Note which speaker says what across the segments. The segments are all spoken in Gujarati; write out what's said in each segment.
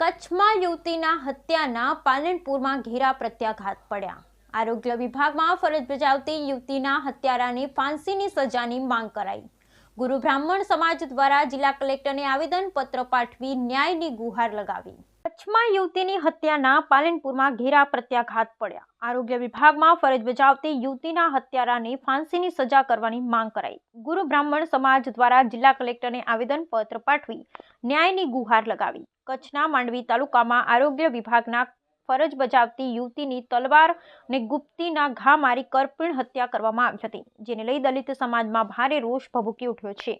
Speaker 1: કચ્છમાં યુવતીના હત્યાના પાલનપુરમાં ઘેરા પ્રત્યાઘાત પડ્યા. આરોગ્ય વિભાગમાં ફરજ બજાવતી યુવતીના હત્યારાની ફાંસીની સજાની માંગ કરાઈ. ગુરુ બ્રાહ્મણ સમાજ દ્વારા જિલ્લા કલેક્ટરને આવેદનપત્ર પાઠવી ન્યાયની ગુહાર લગાવી. કચ્છમાં યુવતીની હત્યાના પાલનપુરમાં ઘેરા પ્રત્યાઘાત પડ્યા. આરોગ્ય વિભાગમાં ફરજ બજાવતી યુવતીના હત્યારાને ફાંસીની સજા કરવાની માંગ કરાઈ. ગુરુ બ્રાહ્મણ સમાજ દ્વારા જિલ્લા કલેક્ટરને આવેદનપત્ર પાઠવી ન્યાયની ગુહાર લગાવી. કચ્છના માંડવી તાલુકામાં આરોગ્ય વિભાગના ફરજ બજાવતી યુવતીની તલવાર અને ગુપ્તીના ઘા મારી કરપીણ હત્યા કરવામાં આવી હતી, જેને લઈ દલિત સમાજમાં ભારે રોષ ભભૂકી ઉઠ્યો છે.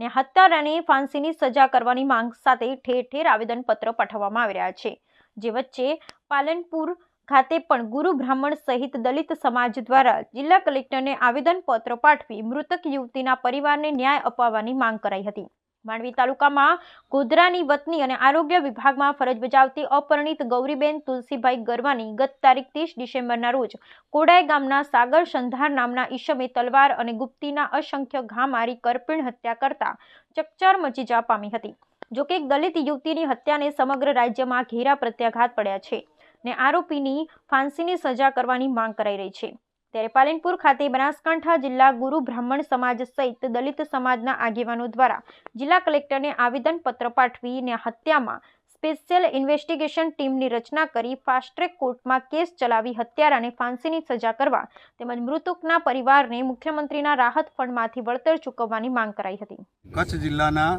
Speaker 1: ને હત્યારાને ફાંસીની સજા કરવાની માંગ સાથે ઠેર ઠેર આવેદનપત્ર પાઠવવામાં આવી રહ્યા છે, જે વચ્ચે પાલનપુર ખાતે પણ ગુરુ બ્રાહ્મણ સહિત દલિત સમાજ દ્વારા જિલ્લા કલેક્ટરને આવેદનપત્ર પાઠવી મૃતક યુવતીના પરિવારને ન્યાય અપાવવાની માંગ કરાઈ હતી. માંડવી તાલુકામાં ગોધરાની વતની અને આરોગ્ય વિભાગમાં ફરજ બજાવતી અપરિણિત ગૌરીબેન તુલસીભાઈ ગરવાની ગત તારીખ ત્રીસ ડિસેમ્બરના રોજ કોડાઈ ગામના સાગર સંધાર નામના ઈશમે તલવાર અને ગુપ્તીના અસંખ્ય ઘા મારી કરપીણ હત્યા કરતા ચકચાર મચી જવા પામી હતી. જોકે એક દલિત યુવતીની હત્યાને સમગ્ર રાજ્યમાં ઘેરા પ્રત્યાઘાત પડ્યા છે ને આરોપીની ફાંસીની સજા કરવાની માંગ કરાઈ રહી છે. ત્યારે પાલનપુર ખાતે બનાસકાંઠા જિલ્લા ગુરુ બ્રાહ્મણ સમાજ સહિત દલિત સમાજના આગેવાનો દ્વારા જિલ્લા કલેક્ટરને આવેદનપત્ર પાઠવીને હત્યામાં સ્પેશિયલ ઇન્વેસ્ટિગેશન ટીમની રચના કરી ફાસ્ટ ટ્રેક કોર્ટમાં કેસ ચલાવી હત્યારાને ફાંસીની સજા કરવા તેમજ મૃતકના પરિવારને મુખ્યમંત્રીના રાહત ફંડમાંથી વળતર ચૂકવવાની માંગ કરાઈ હતી.
Speaker 2: કચ્છ જિલ્લાના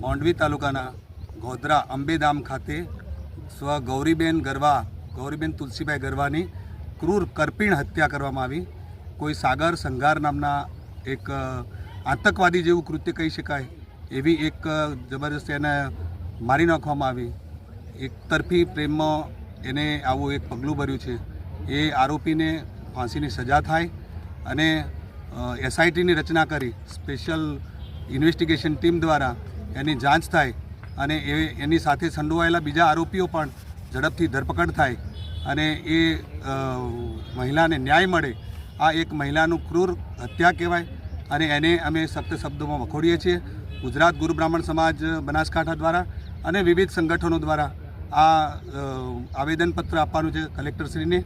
Speaker 2: માંડવી તાલુકાના ગોધરા અંબેધામ ખાતે સ્વ ગૌરીબેન ગરવા, ગૌરીબેન તુલસીભાઈ ગરવાની ક્રૂર કરપીણ હત્યા કરવામાં આવી. કોઈ સાગર સંઘાર નામના એક આતંકવાદી જેવું કૃત્ય કહી શકાય એવી એક જબરજસ્ત એને મારી નાખવામાં આવી. એક તરફી પ્રેમમાં એને આવું એક પગલું ભર્યું છે. એ આરોપીને ફાંસીની સજા થાય અને એસઆઈટીની રચના કરી. સ્પેશિયલ ઇન્વેસ્ટિગેશન ટીમ દ્વારા એની જાંચ થાય અને એ, એની સાથે સંડોવાયેલા બીજા આરોપીઓ પણ ઝડપથી ધરપકડ થાય અને એ મહિલાને ન્યાય મળે આ એક મહિલાનું ક્રૂર હત્યા કહેવાય અને એને અમે સખ્ત શબ્દોમાં વખોડીએ છીએ. ગુજરાત ગુરુ બ્રાહ્મણ સમાજ બનાસકાંઠા દ્વારા અને વિવિધ સંગઠનો દ્વારા આ આવેદનપત્ર આપવાનું છે કલેક્ટરશ્રીને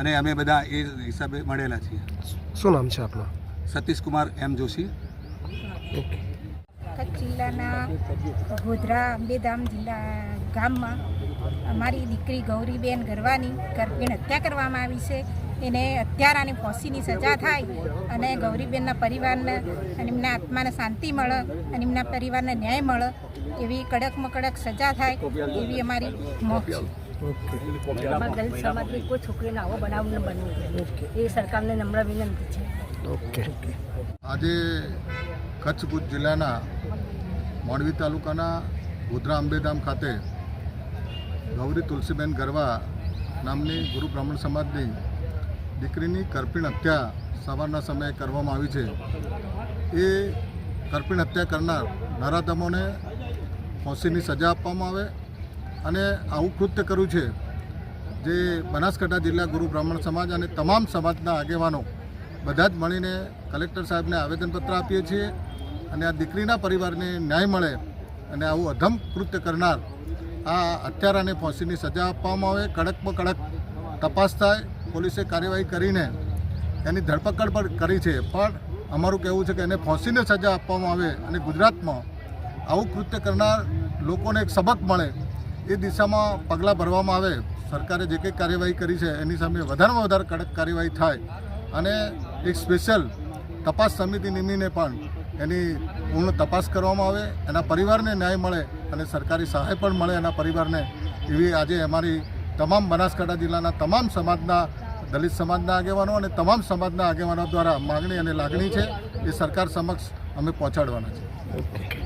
Speaker 2: અને અમે બધા એ હિસાબે મળેલા છીએ.
Speaker 3: શું નામ છે આપનું?
Speaker 2: સતીશકુમાર એમ જોશી.
Speaker 3: ઓકે.
Speaker 4: કચ્છ જિલ્લાના ગોધરા અંબેધામ જિલ્લા ગામમાં અમારી દીકરી ગૌરીબેન ગરવાની ગરબીને હત્યા કરવામાં આવી છે. એને હત્યારાને ફોસીની સજા થાય અને ગૌરીબેનના પરિવારને અને એમના આત્માને શાંતિ મળે અને એમના પરિવારને ન્યાય મળે એવી કડકમાં કડક સજા થાય એવી અમારી મોખ છે.
Speaker 3: ઓકે
Speaker 5: અમારા દલિત સમાજની કોઈ છોકરીને આવો બનાવ ન બનવો એ સરકારને નમ્ર વિનંતી છે.
Speaker 3: ઓકે.
Speaker 6: આજે કચ્છ ભુજ જિલ્લાના માંડવી તાલુકાના ગોધરા અંબેધામ ખાતે ગૌરી તુલસીબેન ગરવા નામની ગુરુ બ્રાહ્મણ સમાજની દીકરીની કરપીણ હત્યા સવારના સમયે કરવામાં આવી છે. એ કરપીણ હત્યા કરનાર નરાધમોને ફાંસીની સજા આપવામાં આવે અને આવું કૃત્ય કર્યું છે જે બનાસકાંઠા જિલ્લા ગુરુ બ્રાહ્મણ સમાજ અને તમામ સમાજના આગેવાનો બધા જ મળીને કલેક્ટર સાહેબને આવેદનપત્ર આપીએ છીએ અને આ દીકરીના પરિવારને ન્યાય મળે અને આવું અધમ કૃત્ય કરનાર આ હત્યારાને ફાંસીની સજા આપવામાં આવે, કડકમાં કડક તપાસ થાય, પોલીસે કાર્યવાહી કરીને એની ધરપકડ પણ કરી છે. પણ અમારું કહેવું છે કે એને ફાંસીને સજા આપવામાં આવે અને ગુજરાતમાં આવું કૃત્ય કરનાર લોકોને એક સબક મળે એ દિશામાં પગલાં ભરવામાં આવે. સરકારે જે કંઈ કાર્યવાહી કરી છે એની સામે વધારેમાં વધારે કડક કાર્યવાહી થાય. અને એક સ્પેશિયલ તપાસ સમિતિ નિમીને પણ એની પૂર્ણ તપાસ કરવામાં આવે, એના પરિવારને ન્યાય મળે અને સરકારી સહાય પણ મળે એના પરિવારને, એવી આજે અમારી તમામ બનાસકાંઠા જિલ્લાના તમામ સમાજના, દલિત સમાજના આગેવાનો અને તમામ સમાજના આગેવાનો દ્વારા માગણી અને લાગણી છે, એ સરકાર સમક્ષ અમે પહોંચાડવાના છે.